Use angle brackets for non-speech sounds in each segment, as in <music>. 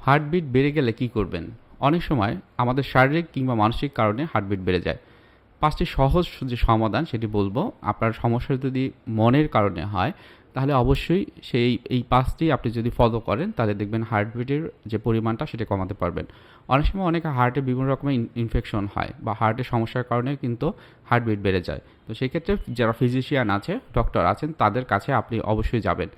Heartbeat বেড়ে গেলে কি করবেন? অনেক সময় আমাদের শারীরিক কিংবা মানসিক কারণে হার্টবিট বেড়ে যায়। পাঁচটি সহজ যে সমাধান সেটি বলব। আপনার সমস্যা যদি মনের কারণে হয়, তাহলে অবশ্যই সেই, এই পাঁচটি আপনি যদি ফলো করেন, তাহলে দেখবেন হার্টবিটের যে পরিমাণটা সেটা কমাতে পারবেন। অনেক সময় অনেকে হার্টে বিভিন্ন রকমের ইনফেকশন হয় বা হার্টের সমস্যার কারণে কিন্তু হার্টবিট বেড়ে যায়। তো সেই ক্ষেত্রে যারা ফিজিশিয়ান আছে ডক্টর আছেন, তাদের কাছে আপনি অবশ্যই যাবেন।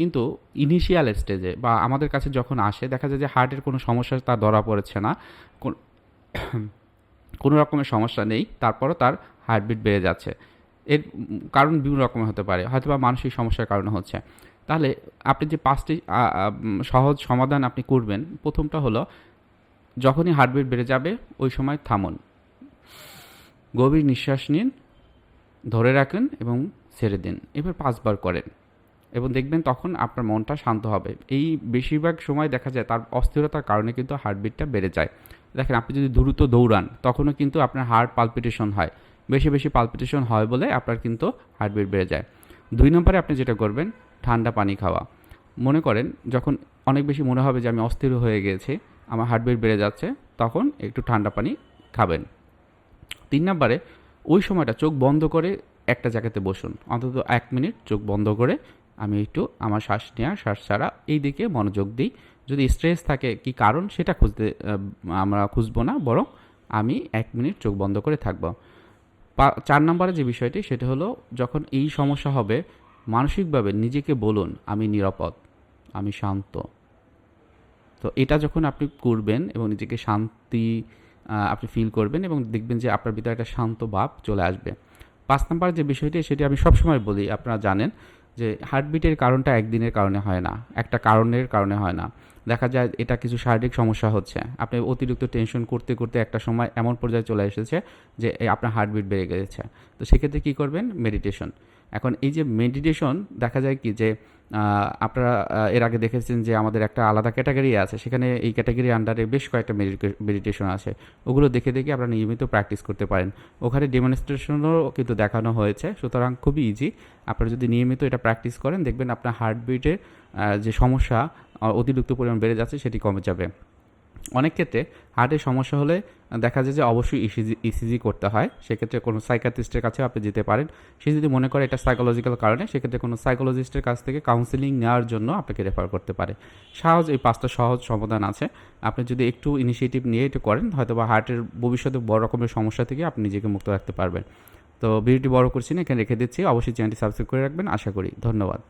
কিন্তু ইনিশিয়াল স্টেজে বা আমাদের কাছে যখন আসে, দেখা যায় যে হার্টের কোনো সমস্যা তার ধরা পড়েছে না। <coughs> কোনো রকমের সমস্যা নেই, তারপরও তার হার্টবিট বেড়ে যাচ্ছে। এর কারণ বিভিন্ন রকমের হতে পারে হয়তো বা মানসিক সমস্যার কারণে হচ্ছে। তাহলে আপনি যে পাঁচটি সহজ সমাধান আপনি করবেন, প্রথমটা হলো যখনই হার্টবিট বেড়ে যাবে, ওই সময় থামুন। গভীর নিঃশ্বাস নিন, ধরে রাখুন এবং ছেড়ে দিন। এবার পাঁচবার করেন। এবং দেখবেন তখন আপনার মনটা শান্ত হবে। এই বেশিরভাগ সময় দেখা যায় তার অস্থিরতার কারণে কিন্তু হার্টবিটটা বেড়ে যায়। দেখেন, আপনি যদি দ্রুত দৌড়ান, তখনও কিন্তু আপনার হার্ট পালপিটেশন হয়। বেশি বেশি পালপিটেশন হয় বলে আপনার কিন্তু হার্টবিট বেড়ে যায়। দুই নম্বরে আপনি যেটা করবেন, ঠান্ডা পানি খাওয়া। মনে করেন, যখন অনেক বেশি মনে হবে যে আমি অস্থির হয়ে গেছি, আমার হার্টবিট বেড়ে যাচ্ছে, তখন একটু ঠান্ডা পানি খাবেন। তিন নম্বরে, ওই সময়টা চোখ বন্ধ করে একটা জায়গাতে বসুন। অন্তত এক মিনিট চোখ বন্ধ করে আমি একটু আমার শ্বাস নেওয়া শ্বাস ছাড়া এই দিকে মনোযোগ দিই। যদি স্ট্রেস থাকে, কি কারণ সেটা খুঁজতে আমরা খুঁজবো না, বরং আমি এক মিনিট চোখ বন্ধ করে থাকব। চার নম্বরে যে বিষয়টি, সেটা হলো যখন এই সমস্যা হবে, মানসিকভাবে নিজেকে বলুন, আমি নিরাপদ, আমি শান্ত। তো এটা যখন আপনি করবেন এবং নিজেকে শান্তি আপনি ফিল করবেন এবং দেখবেন যে আপনার ভিতরে একটা শান্ত ভাব চলে আসবে। পাঁচ নাম্বার যে বিষয়টি, সেটি আমি সবসময় বলি, আপনারা জানেন যে হার্টবিটের কারণটা একদিনের কারণে হয় না, একটা কারণের কারণে হয় না। দেখা যায় এটা কিছু শারীরিক সমস্যা হচ্ছে। আপনি অতিরিক্ত টেনশন করতে করতে একটা সময় এমন পর্যায়ে চলে এসেছে যে আপনার হার্টবিট বেড়ে গেছে। তো সেক্ষেত্রে কী করবেন? মেডিটেশন এখন এই যে মেডিটেশন দেখা যায় কি যে আপনারা এর আগে দেখেছেন যে আমাদের একটা আলাদা ক্যাটাগরি আছে, সেখানে এই ক্যাটাগরি আন্ডারে বেশ কয়েকটা মেডিটেশন আছে। ওগুলো দেখে দেখে আপনারা নিয়মিত প্র্যাকটিস করতে পারেন। ওখানে ডেমনস্ট্রেশনও কিন্তু দেখানো হয়েছে, সুতরাং খুবই ইজি আপনারা যদি নিয়মিত এটা প্র্যাকটিস করেন, দেখবেন আপনার হার্টবিটের যে সমস্যা, অতিরিক্ত পরিমাণ বেড়ে যাচ্ছে, সেটি কমে যাবে। অনেক ক্ষেত্রে হার্টের সমস্যা হলে দেখা যায় যে অবশ্যই ইসিজি ইসিজি করতে হয়। সেক্ষেত্রে কোনো সাইকাট্রিস্টের কাছে আপনি যেতে পারেন। সে যদি মনে করে এটা সাইকোলজিক্যাল কারণে, সেক্ষেত্রে কোনো সাইকোলজিস্টের কাছ থেকে কাউন্সিলিং নেওয়ার জন্য আপনাকে রেফার করতে পারে। সহজ এই পাঁচটা সহজ সমাধান আছে। আপনি যদি একটু ইনিশিয়েটিভ নিয়ে এটা করেন হয়তো বা হার্টের ভবিষ্যতে বড় রকমের সমস্যা থেকে আপনি নিজেকে মুক্ত রাখতে পারবেন। তো ভিডিওটি বড় করছি না, এখানে রেখে দিচ্ছি। অবশ্যই চ্যানেলটি সাবস্ক্রাইব করে রাখবেন। আশা করি ধন্যবাদ।